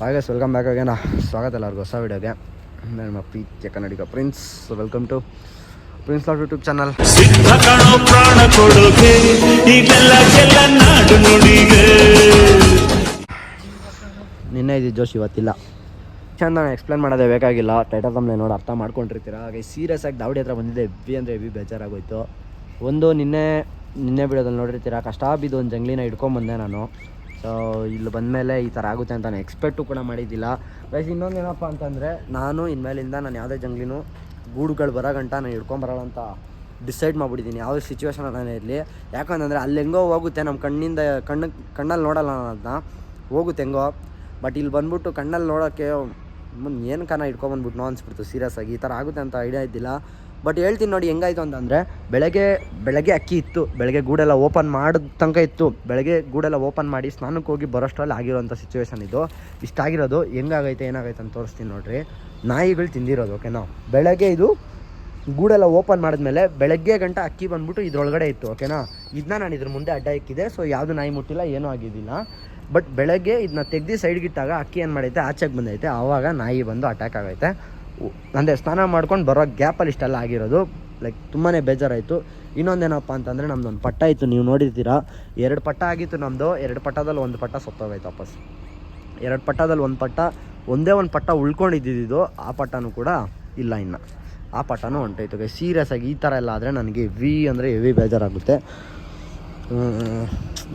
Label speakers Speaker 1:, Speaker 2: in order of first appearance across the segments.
Speaker 1: ಹಾಗೆ welcome back ಆಗೇನ ಸ್ವಾಗತ ಎಲ್ಲರಿಗೂ. ಹೊಸ ವಿಡಿಯೋಗೆ ನಮ್ಮ ಪ್ರೀತಿಯ ಕನ್ನಡಿಗ prince. Welcome to prince lot YouTube channel. ನಿನ್ನೆ ಇದ್ದಿದ್ದು ಜೋಶ್ ಇವತ್ತಿಲ್ಲ. ಚಂದ ಎಕ್ಸ್ಪ್ಲೇನ್ ಮಾಡೋದೇ ಬೇಕಾಗಿಲ್ಲ. ಟೈಟಲ್ ತಮ್ಮನೆ ನೋಡಿ ಅರ್ಥ ಮಾಡ್ಕೊಂಡಿರ್ತೀರ? ಹಾಗೆ ಸೀರಿಯಸ್ ಆಗಿ ದಾವಡಿ ಹತ್ರ ಬಂದಿದ್ದೆ. ಎಬ್ಬಿ ಅಂದರೆ ಎಬ್ಬಿ ಬೇಜಾರಾಗೋಯ್ತು. ಒಂದು ನಿನ್ನೆ ನಿನ್ನೆ ಬಿಡೋದಲ್ಲಿ ನೋಡಿರ್ತೀರ? ಕಷ್ಟ ಬಿದ್ದು ಒಂದು ಜಂಗ್ಲಿನ ಹಿಡ್ಕೊಂಬಂದೆ ನಾನು. ಸೊ ಇಲ್ಲಿ ಬಂದಮೇಲೆ ಈ ಥರ ಆಗುತ್ತೆ ಅಂತ ನಾನು ಎಕ್ಸ್ಪೆಕ್ಟು ಕೂಡ ಮಾಡಿದ್ದಿಲ್ಲ. ಬೈಸ್ ಇನ್ನೊಂದು ಏನಪ್ಪ ಅಂತಂದರೆ, ನಾನು ಇನ್ಮೇಲಿಂದ ನಾನು ಯಾವುದೇ ಜಂಗ್ಲಿನೂ ಗೂಡುಗಳು ಬರೋ ಗಂಟ ನಾನು ಹಿಡ್ಕೊಂಬರೋಣ ಅಂತ ಡಿಸೈಡ್ ಮಾಡಿಬಿಟ್ಟಿದ್ದೀನಿ. ಯಾವುದೇ ಸಿಚುವೇಶನ್ ನಾನು ಇರಲಿ. ಯಾಕಂತಂದರೆ ಅಲ್ಲಿ ಹೆಂಗೋ ಹೋಗುತ್ತೆ ನಮ್ಮ ಕಣ್ಣಿಂದ ಕಣ್ಣು, ಕಣ್ಣಲ್ಲಿ ನೋಡಲ್ಲ ನಾನು ಹೋಗುತ್ತೆ ಹೆಂಗೋ. ಬಟ್ ಇಲ್ಲಿ ಬಂದ್ಬಿಟ್ಟು ಕಣ್ಣಲ್ಲಿ ನೋಡೋಕ್ಕೆ ಮುಂದೆ ಏನು ಕಾರಣ ಇಟ್ಕೊಂಬಂದ್ಬಿಟ್ಟು ನೋ ಅನ್ಸ್ಬಿಡ್ತು. ಸೀರಿಯಸ್ ಆಗಿ ಈ ಥರ ಆಗುತ್ತೆ ಅಂತ ಐಡಿಯಾ ಇದ್ದಿಲ್ಲ. ಬಟ್ ಹೇಳ್ತೀನಿ ನೋಡಿ ಹೆಂಗಾಯ್ತು ಅಂತಂದರೆ, ಬೆಳಗ್ಗೆ ಬೆಳಗ್ಗೆ ಅಕ್ಕಿ ಇತ್ತು, ಬೆಳಗ್ಗೆ ಗೂಡೆಲ್ಲ ಓಪನ್ ಮಾಡಿದ ತನಕ ಇತ್ತು, ಬೆಳಗ್ಗೆ ಗೂಡೆಲ್ಲ ಓಪನ್ ಮಾಡಿ ಸ್ನಾನಕ್ಕೆ ಹೋಗಿ ಬರೋಷ್ಟರಲ್ಲಿ ಆಗಿರೋಂಥ ಸಿಚುವೇಶನ್ ಇದು. ಇಷ್ಟಾಗಿರೋದು ಹೆಂಗಾಗೈತೆ, ಏನಾಗೈತೆ ಅಂತ ತೋರಿಸ್ತೀನಿ ನೋಡಿರಿ. ನಾಯಿಗಳು ತಿಂದಿರೋದು ಓಕೆನಾ ಬೆಳಗ್ಗೆ ಇದು ಗೂಡೆಲ್ಲ ಓಪನ್ ಮಾಡಿದ್ಮೇಲೆ ಬೆಳಗ್ಗೆ ಗಂಟ ಅಕ್ಕಿ ಬಂದ್ಬಿಟ್ಟು ಇದ್ರೊಳಗಡೆ ಇತ್ತು ಓಕೆನಾ ಇದನ್ನ ನಾನು ಇದ್ರ ಮುಂದೆ ಅಡ್ಡ ಇಕ್ಕಿದೆ ಸೊ ಯಾವುದು ನಾಯಿ ಮುಟ್ಟಿಲ್ಲ, ಏನೂ ಆಗಿದ್ದಿಲ್ಲ. ಬಟ್ ಬೆಳಗ್ಗೆ ಇದನ್ನ ತೆಗ್ದು ಸೈಡ್ಗಿಟ್ಟಾಗ ಅಕ್ಕಿ ಏನು ಮಾಡೈತೆ, ಆಚೆಗೆ ಬಂದೈತೆ, ಆವಾಗ ನಾಯಿ ಬಂದು ಅಟ್ಯಾಕ್ ಆಗೈತೆ. ಅಂದರೆ ಸ್ನಾನ ಮಾಡ್ಕೊಂಡು ಬರೋ ಗ್ಯಾಪಲ್ಲಿ ಇಷ್ಟೆಲ್ಲ ಆಗಿರೋದು. ಲೈಕ್ ತುಂಬಾ ಬೇಜಾರಾಯಿತು. ಇನ್ನೊಂದೇನಪ್ಪ ಅಂತಂದರೆ ನಮ್ದೊಂದು ಪಟ್ಟ ಇತ್ತು, ನೀವು ನೋಡಿರ್ತೀರಾ. ಎರಡು ಪಟ್ಟ ಆಗಿತ್ತು ನಮ್ಮದು ಎರಡು ಪಟ್ಟದಲ್ಲಿ ಒಂದು ಪಟ್ಟ ಸತ್ತೋಗೈತೆ ವಾಪಸ್. ಎರಡು ಪಟ್ಟದಲ್ಲಿ ಒಂದು ಪಟ್ಟ, ಒಂದೇ ಒಂದು ಪಟ್ಟ ಉಳ್ಕೊಂಡಿದ್ದಿದ್ದು. ಆ ಪಟ್ಟನೂ ಕೂಡ ಇಲ್ಲ ಇನ್ನು. ಆ ಪಟ್ಟನೂ ಹೊಂಟೋಯ್ತು ಸೀರಿಯಸ್ ಆಗಿ ಈ ಥರ ಎಲ್ಲ ಆದರೆ ನನಗೆ ವಿ ಅಂದರೆ ಹೆವಿ ಬೇಜಾರಾಗುತ್ತೆ.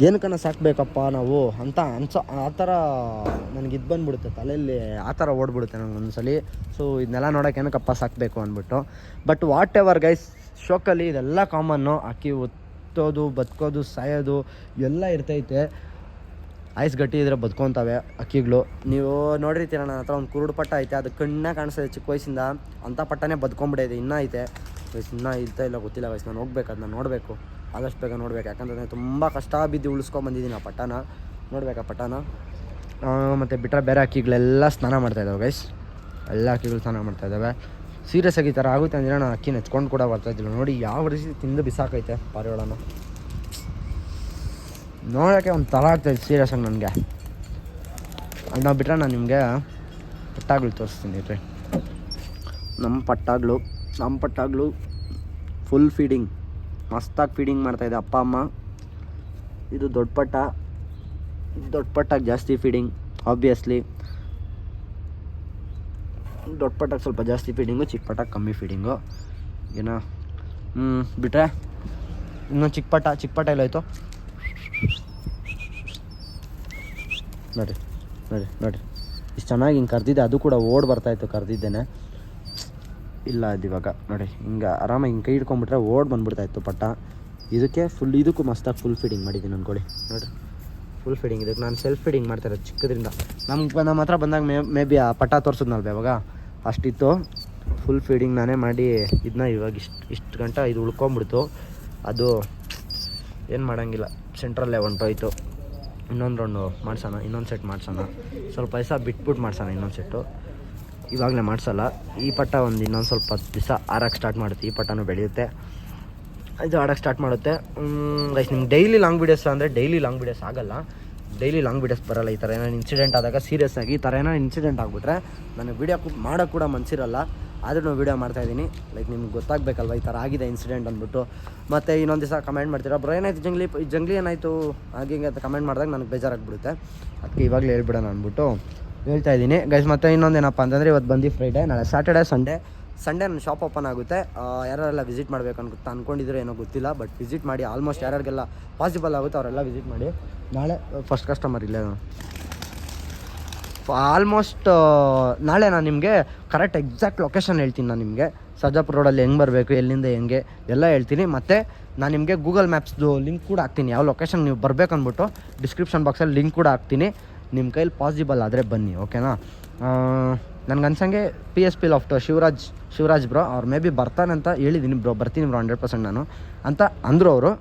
Speaker 1: ಏನಕ್ಕನ್ನ ಸಾಕಬೇಕಪ್ಪ ನಾವು ಅಂತ ಅನ್ಸೋ, ಆ ಥರ ನನಗೆ ಇದು ಬಂದ್ಬಿಡುತ್ತೆ, ತಲೆಯಲ್ಲಿ ಆ ಥರ ಓಡ್ಬಿಡುತ್ತೆ ನನಗೆ ಒಂದ್ಸಲಿ. ಸೊ ಇದನ್ನೆಲ್ಲ ನೋಡೋಕೆ ಏನಕ್ಕಪ್ಪ ಸಾಕಬೇಕು ಅಂದ್ಬಿಟ್ಟು. ಬಟ್ ವಾಟ್ ಎವರ್ ಗೈಸ್ ಶೋಕಲ್ಲಿ ಇದೆಲ್ಲ ಕಾಮನ್ನು ಅಕ್ಕಿ ಒತ್ತೋದು ಬದುಕೋದು, ಸಾಯೋದು, ಎಲ್ಲ ಇರ್ತೈತೆ. ಐಸ್ ಗಟ್ಟಿ ಇದ್ರೆ ಬದ್ಕೊತಾವೆ ಅಕ್ಕಿಗಳು. ನೀವು ನೋಡಿರ್ತೀರ ನನ್ನ ಹತ್ರ ಒಂದು ಕುರುಡು ಪಟ್ಟ ಐತೆ, ಅದು ಕಣ್ಣ ಕಾಣಿಸ್ತದೆ ಚಿಕ್ಕ ವಯಸ್ಸಿಂದ. ಅಂಥ ಪಟ್ಟನೇ ಬದುಕೊಂಬಿಡೈತೆ ಇನ್ನೂ ಐತೆ. ವಯಸ್ಸು ಇನ್ನೂ ಇರ್ತಾ ಇಲ್ಲ ಗೊತ್ತಿಲ್ಲ, ವಯಸ್ಸು ನಾನು ಹೋಗ್ಬೇಕು, ಅದನ್ನ ನೋಡಬೇಕು. ಆದಷ್ಟು ಬೇಗ ನೋಡ್ಬೇಕು. ಯಾಕಂತಂದರೆ ತುಂಬ ಕಷ್ಟ ಬಿದ್ದು ಉಳಿಸ್ಕೊಂಬಂದಿದ್ದೀನಿ ಆ ಪಟ್ಟಣ. ನೋಡ್ಬೇಕು ಆ ಪಟ್ಟನ ಮತ್ತು ಬಿಟ್ಟರೆ ಬೇರೆ ಅಕ್ಕಿಗಳೆಲ್ಲ ಸ್ನಾನ ಮಾಡ್ತಾ ಇದ್ದಾವೆ ಗೈಸ್ ಎಲ್ಲ ಅಕ್ಕಿಗಳು ಸ್ನಾನ ಮಾಡ್ತಾ ಇದ್ದಾವೆ ಸೀರಿಯಸ್ ಆಗಿ ಈ ಥರ ಆಗುತ್ತೆ ಅಂದರೆ ನಾನು ಅಕ್ಕಿ ನೆಚ್ಕೊಂಡು ಕೂಡ ಬರ್ತಾಯಿದ್ದಿಲ್ಲ ನೋಡಿ ಯಾವ ರೀತಿ ತಿಂದು ಬಿಸಾಕೈತೆ ಪಾರಿವಾಳನ. ನೋಡೋಕ್ಕೆ ಒಂದು ಥರ ಆಗ್ತಾಯಿದೆ ಸೀರಿಯಸ್ ಆಗಿ ನನಗೆ. ಅದನ್ನ ಬಿಟ್ಟರೆ ನಾನು ನಿಮಗೆ ಪಟ್ಟಾಗ್ಳು ತೋರಿಸ್ತೀನಿ ರೀ ನಮ್ಮ ಪಟ್ಟಾಗಳು ನಮ್ಮ ಪಟ್ಟಾಗಳು ಫುಲ್ ಫೀಡಿಂಗ್ ಮಸ್ತಾಗಿ ಫೀಡಿಂಗ್ ಮಾಡ್ತಾಯಿದೆ ಅಪ್ಪ, ಅಮ್ಮ. ಇದು ದೊಡ್ಡ ಪಟ್ಟ. ದೊಡ್ಡ ಜಾಸ್ತಿ ಫೀಡಿಂಗ್ ಆಬ್ವಿಯಸ್ಲಿ ದೊಡ್ಡ ಸ್ವಲ್ಪ ಜಾಸ್ತಿ ಫೀಡಿಂಗು ಚಿಕ್ಕ ಕಮ್ಮಿ ಫೀಡಿಂಗು ಏನೋ ಹ್ಞೂ ಬಿಟ್ರೆ? ಚಿಕ್ಕ ಪಟ್ಟ ಚಿಕ್ಕ ಪಟ್ಟ ಎಲ್ಲೋಯ್ತು? ನೋಡಿ ನೋಡಿ ನೋಡಿ ಇಷ್ಟು ಚೆನ್ನಾಗಿ ಹಿಂಗೆ ಕರೆದಿದ್ದೆ. ಅದು ಕೂಡ ಓಡ್ ಬರ್ತಾಯಿತ್ತು ಕರೆದಿದ್ದೇನೆ. ಇಲ್ಲ ಅದು ಇವಾಗ. ನೋಡಿ, ಹಿಂಗೆ ಆರಾಮಾಗಿ ಹಿಂಗೆ ಕೈ ಹಿಡ್ಕೊಂಬಿಟ್ರೆ ಓಡ್ ಬಂದ್ಬಿಡ್ತಾಯಿತ್ತು ಪಟ್ಟ. ಇದಕ್ಕೆ ಫುಲ್ ಇದಕ್ಕೂ ಮಸ್ತಾಗಿ ಫುಲ್ ಫೀಡಿಂಗ್ ಮಾಡಿದ್ದೀನಿ ಅಂದ್ಕೊಳ್ಳಿ ನೋಡಿ ಫುಲ್ ಫೀಡಿಂಗ್ ಇದಕ್ಕೆ ನಾನು ಸೆಲ್ಫ್ ಫೀಡಿಂಗ್ ಮಾಡ್ತಾರೆ ಚಿಕ್ಕದ್ರಿಂದ. ನಮ್ಗೆ ನಮ್ಮ ಹತ್ರ ಬಂದಾಗ ಮೇ ಮೇ ಬಿ ಆ ಪಟ್ಟ ತೋರಿಸಿದ್ನಲ್ವೇ ಇವಾಗ ಅಷ್ಟಿತ್ತು. ಫುಲ್ ಫೀಡಿಂಗ್ ನಾನೇ ಮಾಡಿ ಇದನ್ನ ಇವಾಗ ಇಷ್ಟು ಇಷ್ಟು ಗಂಟೆ ಇದು ಉಳ್ಕೊಂಬಿಡ್ತು ಅದು ಏನು ಮಾಡೋಂಗಿಲ್ಲ. ಸೆಂಟ್ರಲ್ಲೇ ಹೊಂಟೋಯ್ತು. ಇನ್ನೊಂದು ರೌಂಡು ಮಾಡ್ಸೋಣ, ಇನ್ನೊಂದು ಸೆಟ್ ಮಾಡ್ಸೋಣ. ಸ್ವಲ್ಪ ಪೈಸಾ ಬಿಟ್ಬಿಟ್ಟು ಮಾಡ್ಸೋಣ ಇನ್ನೊಂದು ಸೆಟ್ಟು ಇವಾಗಲೇ ಮಾಡಿಸಲ್ಲ. ಈ ಪಟ್ಟ ಒಂದು ಇನ್ನೊಂದು ಸ್ವಲ್ಪ ದಿವಸ ಆರಕ್ಕೆ ಸ್ಟಾರ್ಟ್ ಮಾಡುತ್ತೆ. ಈ ಪಟ್ಟನೂ ಬೆಳೆಯುತ್ತೆ. ಇದು ಆಡೋಕ್ಕೆ ಸ್ಟಾರ್ಟ್ ಮಾಡುತ್ತೆ. ಗೈಸ್ ನಿಮ್ಗೆ ಡೈಲಿ ಲಾಂಗ್ ವೀಡಿಯೋಸ್ ಅಂದರೆ ಡೈಲಿ ಲಾಂಗ್ ವೀಡಿಯೋಸ್ ಆಗಲ್ಲ. ಡೈಲಿ ಲಾಂಗ್ ವೀಡಿಯೋಸ್ ಬರಲ್ಲ ಈ ಥರ ಏನಾದ್ರು ಇನ್ಸಿಡೆಂಟ್ ಆದಾಗ ಸೀರಿಯಸ್ ಆಗಿ ಈ ಥರ ಏನೋ ಇನ್ಸಿಡೆಂಟ್ ಆಗಿಬಿಟ್ರೆ ನನಗೆ ವೀಡಿಯೋ ಮಾಡೋ ಕೂಡ ಮನಸ್ಸಿರಲ್ಲ ಆದರೂ ನಾವು ವೀಡಿಯೋ ಮಾಡ್ತಾಯಿದ್ದೀನಿ ಲೈಕ್ ನಿಮ್ಗೆ ಗೊತ್ತಾಗಬೇಕಲ್ವ ಈ ಥರ ಆಗಿದೆ ಇನ್ಸಿಡೆಂಟ್ ಅಂದ್ಬಿಟ್ಟು. ಮತ್ತು ಇನ್ನೊಂದು ದಿವಸ ಕಮೆಂಟ್ ಮಾಡ್ತೀರಾ? ಬ್ರೋ ಏನಾಯ್ತು ಜಂಗ್ಲಿ ಜಂಗ್ಲಿ ಏನಾಯಿತು? ಹಾಗೆ ಹಿಂಗೆ ಅಂತ ಕಮೆಂಟ್ ಮಾಡಿದಾಗ ನನಗೆ ಬೇಜಾರಾಗ್ಬಿಡುತ್ತೆ. ಅದಕ್ಕೆ ಇವಾಗಲೇ ಹೇಳ್ಬಿಡೋಣ ಅಂದ್ಬಿಟ್ಟು. ಹೇಳ್ತಾ ಇದ್ದೀನಿ. ಗೈಸ್ ಮತ್ತೆ ಇನ್ನೊಂದೇನಪ್ಪ ಅಂತಂದರೆ, ಇವತ್ತು ಬಂದು ಫ್ರೈಡೇ ನಾಳೆ ಸ್ಯಾಟರ್ಡೇ ಸಂಡೇ ಸಂಡೇ ನನ್ನ ಶಾಪ್ ಓಪನ್ ಆಗುತ್ತೆ. ಯಾರೆಲ್ಲ ವಿಸಿಟ್ ಮಾಡಬೇಕು ಅನ್ಕೊ ಅಂದ್ಕೊಂಡಿದ್ರು ಏನೋ ಗೊತ್ತಿಲ್ಲ ಬಟ್ ವಿಸಿಟ್ ಮಾಡಿ ಆಲ್ಮೋಸ್ಟ್ ಯಾರ್ಯಾರಿಗೆಲ್ಲ ಪಾಸಿಬಲ್ ಆಗುತ್ತೆ ಅವರೆಲ್ಲ ವಿಸಿಟ್ ಮಾಡಿ. ನಾಳೆ ಫಸ್ಟ್ ಕಸ್ಟಮರ್ ಇಲ್ಲೇ ಆಲ್ಮೋಸ್ಟ್ ನಾಳೆ ನಾನು ನಿಮಗೆ ಕರೆಕ್ಟ್ ಎಕ್ಸಾಕ್ಟ್ ಲೊಕೇಶನ್ ಹೇಳ್ತೀನಿ ನಾನು ನಿಮಗೆ. ಸರ್ಜಾಪುರ ರೋಡಲ್ಲಿ ಹೆಂಗೆ ಬರಬೇಕು, ಎಲ್ಲಿಂದ ಹೆಂಗೆ, ಎಲ್ಲ ಹೇಳ್ತೀನಿ. ಮತ್ತು ನಾನು ನಿಮಗೆ ಗೂಗಲ್ ಮ್ಯಾಪ್ಸ್ದು ಲಿಂಕ್ ಕೂಡ ಹಾಕ್ತೀನಿ. ಯಾವ ಲೊಕೇಶನ್ ನೀವು ಬರಬೇಕು ಅಂದ್ಬಿಟ್ಟು ಡಿಸ್ಕ್ರಿಪ್ಷನ್ ಬಾಕ್ಸಲ್ಲಿ ಲಿಂಕ್ ಕೂಡ ಹಾಕ್ತೀನಿ. ನಿಮ್ಮ ಕೈಲಿ ಪಾಸಿಬಲ್ ಆದರೆ ಬನ್ನಿ ಓಕೆನಾ ನನಗೆ ಅನ್ಸಂಗೆ P S P loft Shivaraj Shivaraj bro ಅವ್ರು ಮೇ ಬಿ ಬರ್ತಾನೆ ಅಂತ ಹೇಳಿದ್ದೀನಿ ಬ್ರೋ ಬರ್ತೀನಿ ಬ್ರೋ ಹಂಡ್ರೆಡ್ ಪರ್ಸೆಂಟ್ ನಾನು ಅಂತ ಅಂದರು ಅವರು.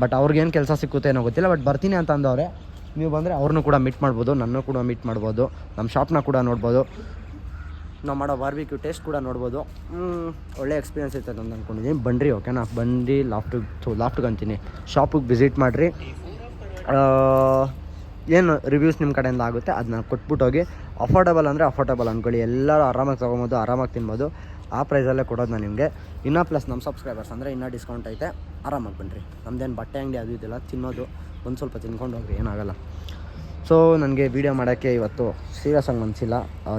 Speaker 1: ಬಟ್ ಅವ್ರಿಗೇನು ಕೆಲಸ ಸಿಕ್ಕುತ್ತೆ ಏನೋ ಗೊತ್ತಿಲ್ಲ ಬಟ್ ಬರ್ತೀನಿ ಅಂತ ಅಂದವ್ರೆ. ನೀವು ಬಂದರೆ ಅವ್ರನ್ನೂ ಕೂಡ ಮೀಟ್ ಮಾಡ್ಬೋದು, ನನ್ನೂ ಕೂಡ ಮೀಟ್ ಮಾಡ್ಬೋದು ನಮ್ಮ ಶಾಪ್ನ ಕೂಡ ನೋಡ್ಬೋದು. ನಾವು ಮಾಡೋ ಬಾರ್ಬಿಕ್ಯೂ ಟೇಸ್ಟ್ ಕೂಡ ನೋಡ್ಬೋದು. ಒಳ್ಳೆ ಎಕ್ಸ್ಪೀರಿಯನ್ಸ್ ಇರ್ತದೆ ಅಂತ ಅಂದ್ಕೊಂಡಿದ್ದೀನಿ ಬನ್ನಿರಿ ಓಕೆನಾ ಲಾಫ್ಟಿಗೆ ಲಾಫ್ಟ್ಗೆ ಲಾಫ್ಟಿಗೆ ಅಂತೀನಿ. ಶಾಪಿಗೆ ವಿಸಿಟ್ ಮಾಡಿರಿ. ಏನು ರಿವ್ಯೂಸ್ ನಿಮ್ಮ ಕಡೆಯಿಂದ ಆಗುತ್ತೆ ಅದನ್ನ ಕೊಟ್ಬಿಟ್ಟು ಹೋಗಿ. ಅಫೋರ್ಡಬಲ್ ಅಂದರೆ ಅಫೋರ್ಡಬಲ್ ಅಂದ್ಕೊಳ್ಳಿ ಎಲ್ಲರೂ ಆರಾಮಾಗಿ ತೊಗೊಬೋದು, ಆರಾಮಾಗಿ ತಿನ್ಬೋದು. ಆ ಪ್ರೈಸಲ್ಲೇ ಕೊಡೋದು ನಾನು ನಿಮಗೆ. ಇನ್ನೂ ಪ್ಲಸ್ ನಮ್ಮ ಸಬ್ಸ್ಕ್ರೈಬರ್ಸ್ ಅಂದರೆ ಇನ್ನೂ ಡಿಸ್ಕೌಂಟ್ ಐತೆ. ಆರಾಮಾಗಿ ಬನ್ನಿರಿ ನಮ್ದೇನು ಬಟ್ಟೆ ಅಂಗಡಿ ಅದು ಇದೆಲ್ಲ ತಿನ್ನೋದು, ಒಂದು ಸ್ವಲ್ಪ ತಿನ್ಕೊಂಡು ಹೋಗ್ರಿ, ಏನಾಗಲ್ಲ. ಸೊ ನನಗೆ ವೀಡಿಯೋ ಮಾಡೋಕ್ಕೆ ಇವತ್ತು ಸೀರಿಯಸ್ ಆಗಿ ಮನಸ್ಸಿಲ್ಲ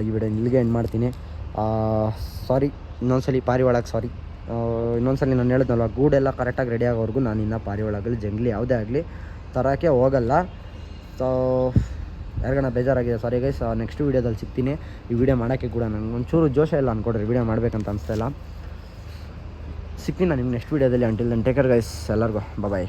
Speaker 1: ಈ ವಿಡಿಯೋ ಇಲ್ಲಿಗೆ ಎಂಡ್ ಮಾಡ್ತೀನಿ. ಸಾರಿ ಇನ್ನೊಂದ್ಸಲಿ ಪಾರಿವಾಳಕ್ಕೆ ಸಾರಿ ಇನ್ನೊಂದ್ಸಲಿ ನಾನು ಹೇಳಿದ್ನಲ್ವ, ಗೂಡೆಲ್ಲ ಕರೆಕ್ಟಾಗಿ ರೆಡಿ ಆಗೋವರೆಗೂ ನಾನು ಇನ್ನೂ ಪಾರಿ ಒಳಗಲಿ ಜಂಗ್ಲಿ ಯಾವುದೇ ಆಗಲಿ, ತರೋಕ್ಕೆ ಹೋಗಲ್ಲ. ಸೊ ಯಾರಿಗಾನ ಬೇಜಾರಾಗಿದೆ ಸಾರಿ ಗೈಸ್ ನೆಕ್ಸ್ಟ್ ವೀಡಿಯೋದಲ್ಲಿ ಸಿಗ್ತೀನಿ. ಈ ವಿಡಿಯೋ ಮಾಡೋಕ್ಕೆ ಕೂಡ ನನಗೆ ಒಂಚೂರು ಜೋಶ ಇಲ್ಲ ಅಂದ್ಕೊಡ್ರಿ ವಿಡಿಯೋ ಮಾಡಬೇಕಂತ ಅನಿಸ್ತಾ ಇಲ್ಲ. ಸಿಗ್ತೀನಿ ನಾನು ನಿಮ್ಮ ನೆಕ್ಸ್ಟ್ ವೀಡಿಯೋದಲ್ಲಿ ಅಂಟಿಲ್ ದನ್ ಟೇಕರ್ ಗೈಸ್ ಎಲ್ಲರಿಗೂ ಬಾಯ್